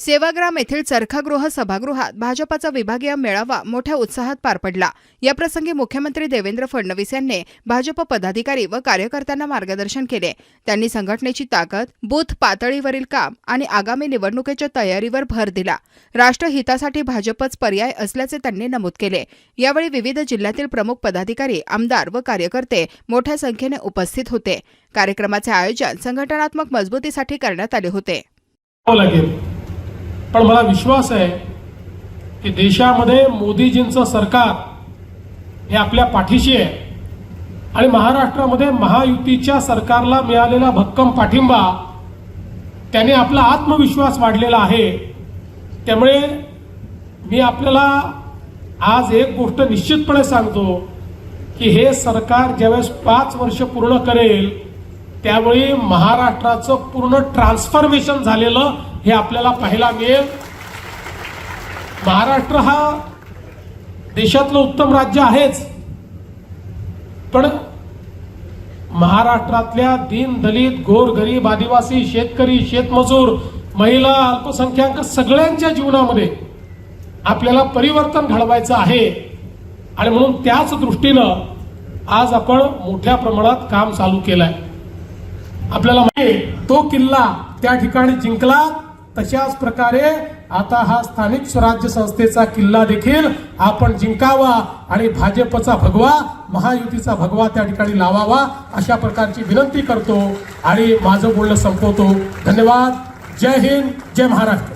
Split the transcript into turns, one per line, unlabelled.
सेवाग्राम येथील चरखागृह सभागृहात भाजपाचा विभागीय मेळावा मोठ्या उत्साहात पार पडला. याप्रसंगी मुख्यमंत्री देवेंद्र फडणवीस यांनी भाजप पदाधिकारी व कार्यकर्त्यांना मार्गदर्शन केले. त्यांनी संघटनेची ताकद बूथ पातळीवरील काम आणि आगामी निवडणुकीच्या तयारीवर भर दिला. राष्ट्रहितासाठी भाजपच पर्याय असल्याचे त्यांनी नमूद केले. यावेळी विविध जिल्ह्यातील प्रमुख पदाधिकारी आमदार व कार्यकर्ते मोठ्या संख्येने उपस्थित होते. कार्यक्रमाचे आयोजन संघटनात्मक मजबूतीसाठी करण्यात आले होते.
लागेल. पण मला विश्वास आहे की देशामध्ये मोदीजींचं सरकार हे आपल्या पाठीशी आहे. आणि महाराष्ट्रामध्ये महायुतीच्या सरकारला मिळालेला भक्कम पाठिंबा त्याने आपला आत्मविश्वास वाढलेला आहे. त्यामुळे मी आपल्याला आज एक गोष्ट निश्चितपणे सांगतो की हे सरकार ज्यावेळेस पाच वर्ष पूर्ण करेल त्यावेळी महाराष्ट्राचं पूर्ण ट्रान्सफॉर्मेशन झालेलं हे आपल्याला पाहायला मिळेल. महाराष्ट्र हा देशातलं उत्तम राज्य आहेच. पण महाराष्ट्रातल्या दीन दलित गोर गरीब आदिवासी शेतकरी शेतमजूर महिला अल्पसंख्याक सगळ्यांच्या जीवनामध्ये आपल्याला परिवर्तन घडवायचं आहे. आणि म्हणून त्याच दृष्टीनं आज आपण मोठ्या प्रमाणात काम चालू केलं आहे आपल्याला माहिती तो किल्ला त्या ठिकाणी जिंकला. तशाच प्रकारे आता हा स्थानिक स्वराज्य संस्थेचा किल्ला देखील आपण जिंकावा आणि भाजपचा भगवा महायुतीचा भगवा त्या ठिकाणी लावावा अशा प्रकारची विनंती करतो. आणि माझं बोलणं संपवतो. धन्यवाद. जय हिंद. जय महाराष्ट्र.